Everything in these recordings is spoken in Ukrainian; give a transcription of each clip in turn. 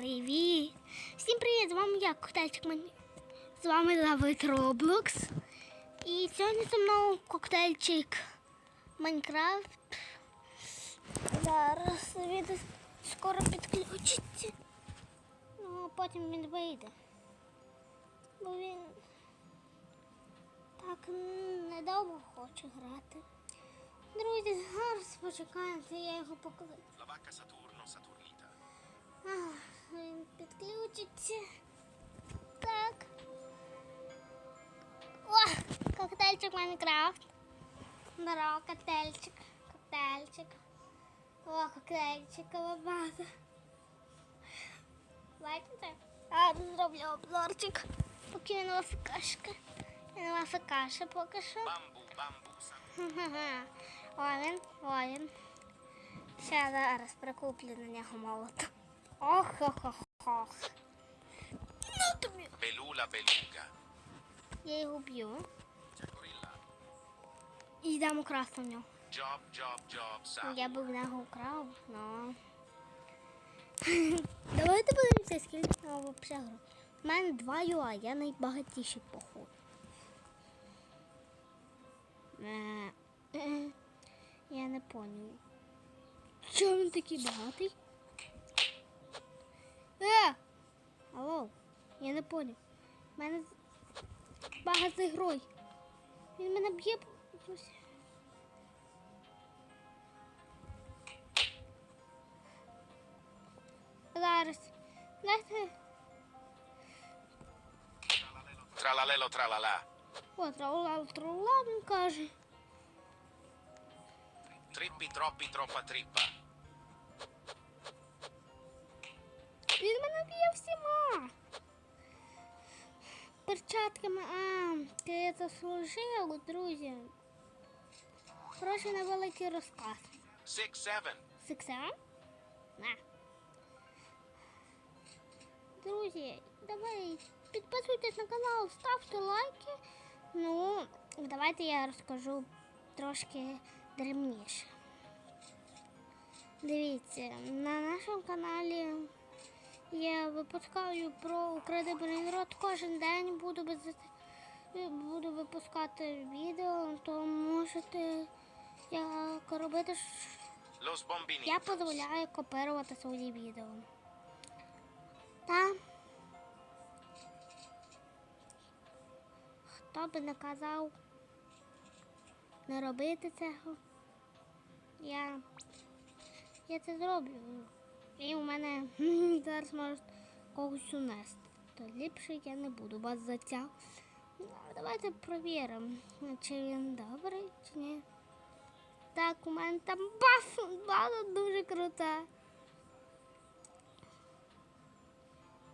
Привіт! Всім привіт! З вами я, коктейльчик мені. З вами Давид Роблокс. І сьогодні зі мною коктейльчик Майнкрафт. Зараз відео скоро підключиться. Ну, а потім він вийде. Бо він так недовго хоче грати. Друзі, зараз почекайте, я його покличу. La vacca Saturno Saturnita. Він підключиться. Так. О, коктейльчик Майнкрафт. Здорово, коктейльчик. Коктейльчик. О, коктейльчик, колобаса. Бачите? А, зроблю обзорчик. Поки він АФКшка. Він АФКша поки що. Saturno. Ха-ха. О, він, о, він. Ще зараз прикуплю на нього молото. Ох ох ох ох Ну тобі. Belula beluga. Я його б'ю. І йдемо красти в нього. Job, job, job. Я би в нього украв, но. Давайте подивимося, скільки в нього взагалі грошей. У мене два юа, я найбагатіший походу. Е, е, Я не поняв. Чому він такий багатий? Е! Алло, я не поняв. У мене багато з грой. Він мене б'є. Зараз. Tralalelo tralala. О, траула, траула, він каже. Trippi, troppi, troppa trippa. Він мене б'є всіма. Перчатками. А, ти заслужив, друзі. Хороший невеликий розказ. Six, seven. Секса? На. Друзі, давай підписуйтесь на канал, ставте лайки. Ну, давайте я розкажу трошки дрібніше. Дивіться, на нашому каналі я випускаю про укради рот кожен день буду без буду випускати відео, то можете як робити я дозволяю копірувати свої відео. Та хто би не казав не робити цього, я, я це зроблю. І у мене зараз можуть когось унести. То ліпше я не буду вас затяг. Давайте провіримо, чи він добрий, чи ні. Так, у мене там база, база дуже крута.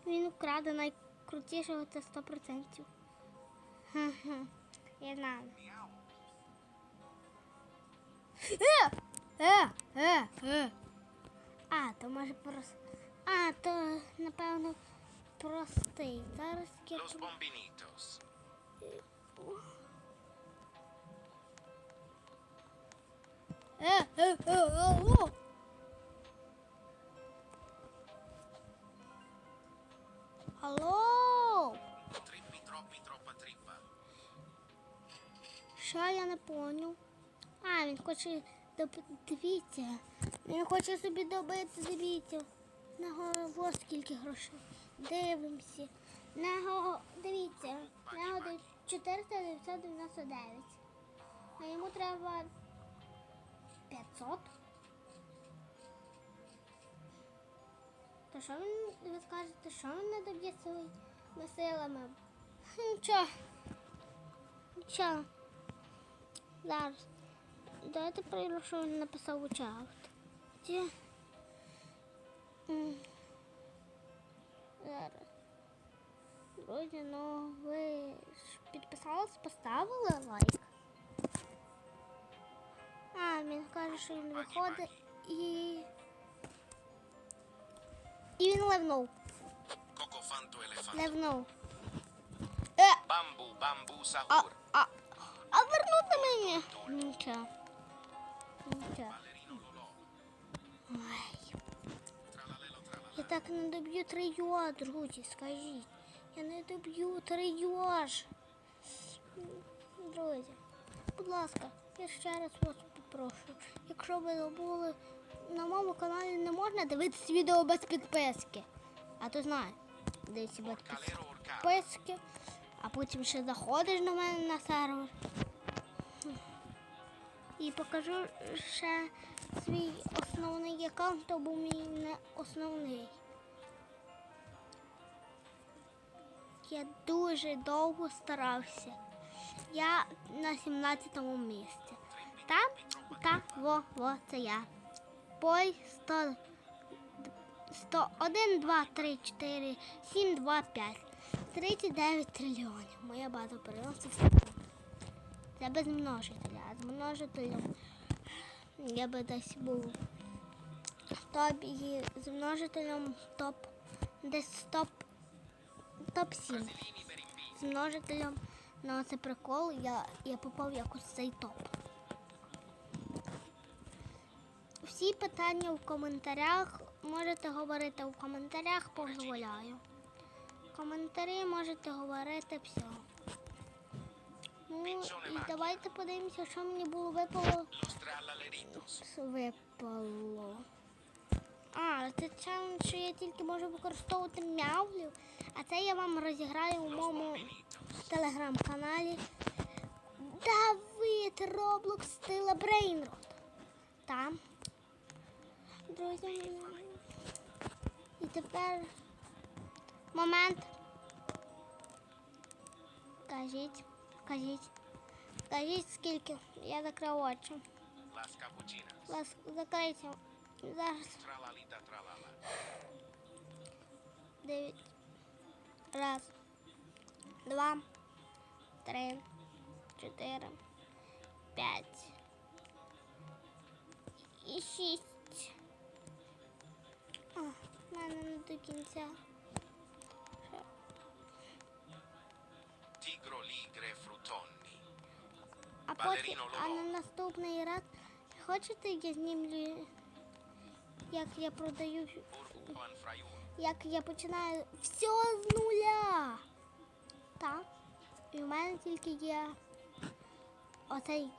Він вкраде найкрутішого це 100%. Ха-ха. Я знаю. Е! Е! Е! Е! А, то може просто. А, то напевно простий. Зараз я Los bombinitos. Е, е, е, е, о! Алло! Trippi, troppi, troppa trippa. Що я не поняв? А, він хоче дивіться. Він хоче собі добити, дивіться. На голову скільки грошей. Дивимося. На го... Дивіться. На го 499. А йому треба 500. То що він, ви скажете, що він не доб'є своїми силами? Нічого. Нічого. Зараз. Давайте перевірю, що він написав у чат. Де? Зараз. Друзі, ну ви ж підписались, поставили лайк. А, він каже, що він виходить і. І він ливнув. Cocofanto elefante. Ливнув. Е! Bambù, bambù, А, а, а вернути мені? Нічого. Так не доб'ю трийо, друзі, скажіть. Я не доб'ю трийо ж. Друзі, будь ласка, я ще раз вас попрошу. Якщо ви забули, на моєму каналі не можна дивитися відео без підписки. А то знаю, дивіться без підписки, а потім ще заходиш на мене на сервер. Покажу ще свій основний аккаунт, то був мій не основний. Я дуже довго старався. Я на 17-му місці. Там, та, во, во, це я. Пой 100, 101, 2, 3, 4, 7, 2, 5. 39 трильйонів. Моя база переносить. Це без множителя, а з множителем я би десь був в топі з множителем топ десь топ топ 7 Brasiliani per invidia. з множителем на це прикол я, я попав якось цей топ. Всі питання в коментарях можете говорити в коментарях, дозволяю. Коментарі можете говорити все. Ну і давайте подивимося, що мені було випало. Випало. А, це челендж, що я тільки можу використовувати м'явлів, а це я вам розіграю у моєму телеграм-каналі Давид Роблокс стила Брейнрот. Там. Друзі. І тепер момент. Кажіть, кажіть. Кажіть скільки. Я закрив очі. Las cappuccinas. Вас закрийте. Зараз Tralalita tralala. дев'ять. Раз, два, три, чотири, п'ять. І шість. А, в мене не до кінця. Потім, а на наступний раз хочете я знімлю, як я продаю, як я починаю все з нуля. Так. І в мене тільки є оцей,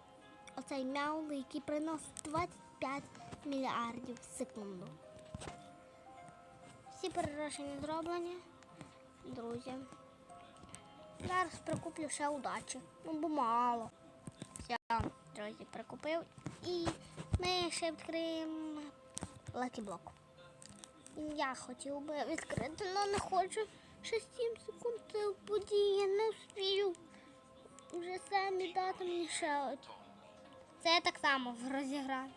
оцей мяул, який приносить 25 мільярдів в секунду. Всі перерушення зроблені, друзі. Зараз прикуплю ще удачі. Ну, бо мало. Все, друзі, прикупив. І ми ще відкриємо лакіблок. Я хотів би відкрити, але не хочу. Ще 7 секунд це події, я не встигну. Вже самі дати мені ще одну. Це я так само розіграю.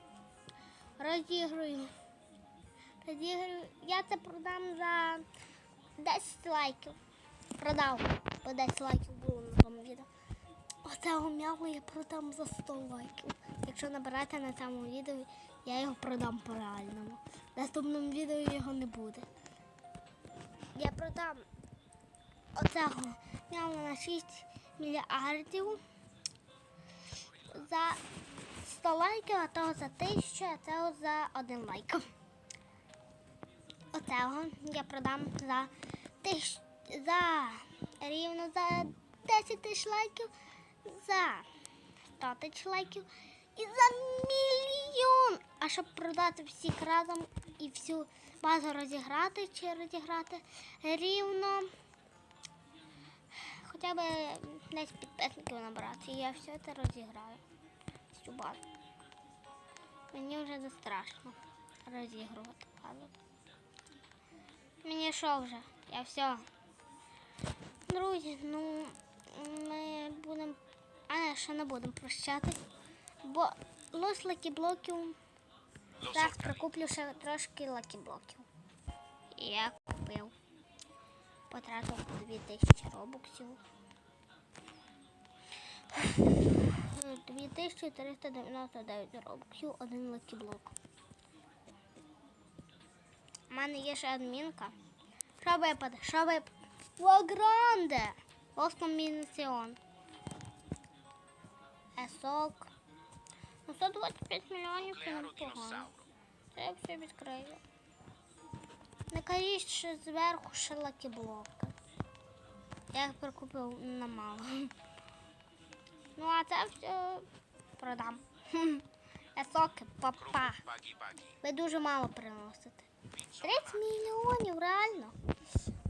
Розіграю. Розіграю. Я це продам за 10 лайків. Продав. По 10 лайків було на тому відео. Я продам за 100 лайків. Якщо набирати на цьому відео, я його продам по реальному. В наступному відео його не буде. Я продам оцього м'яву на 6 мільярдів за 100 лайків, а того за 1000, а цього за 1 лайк. Оцього я продам за тисяч, за рівно за 10 тисяч лайків, за 100 тисяч лайків і за мільйон. А щоб продати всіх разом і всю базу розіграти чи розіграти рівно хоча б 10 підписників набрати. Я все це розіграю. Всю базу. Мені вже не страшно розігрувати базу. Мені що вже? Я все. Друзі, ну ми будемо. А не, ще не будемо прощатись. Бо лос лакіблоків. Зараз прикуплю ще трошки лакіблоків. Я купив. Потратив 2000 робоксів. 2399 робоксів, один лакіблок. У мене є ще адмінка. Що випаде? Що випаде? Вогранде! Ось комбінаціон. Есок. Ну, 125 мільйонів це непогано. Це я все відкрию. Не кажіть, зверху ще лакіблоки. Я їх прикупив на мало. Ну а це все продам. Я соки, папа. Ви дуже мало приносите. Pinso 30 мільйонів, реально.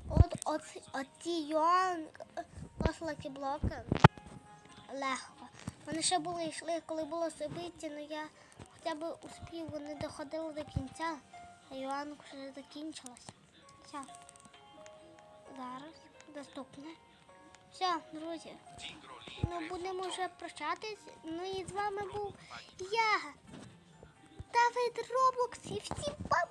От, от, от ці юан лакіблоки легко. Вони ще були йшли, коли було собиття, але я хоча б успів, вони доходили до кінця, а юан вже закінчилася. Все. Зараз доступне. Все, друзі. Tigro Ну, будемо вже прощатись. Ну і з вами був я, Давид Роблокс і всім па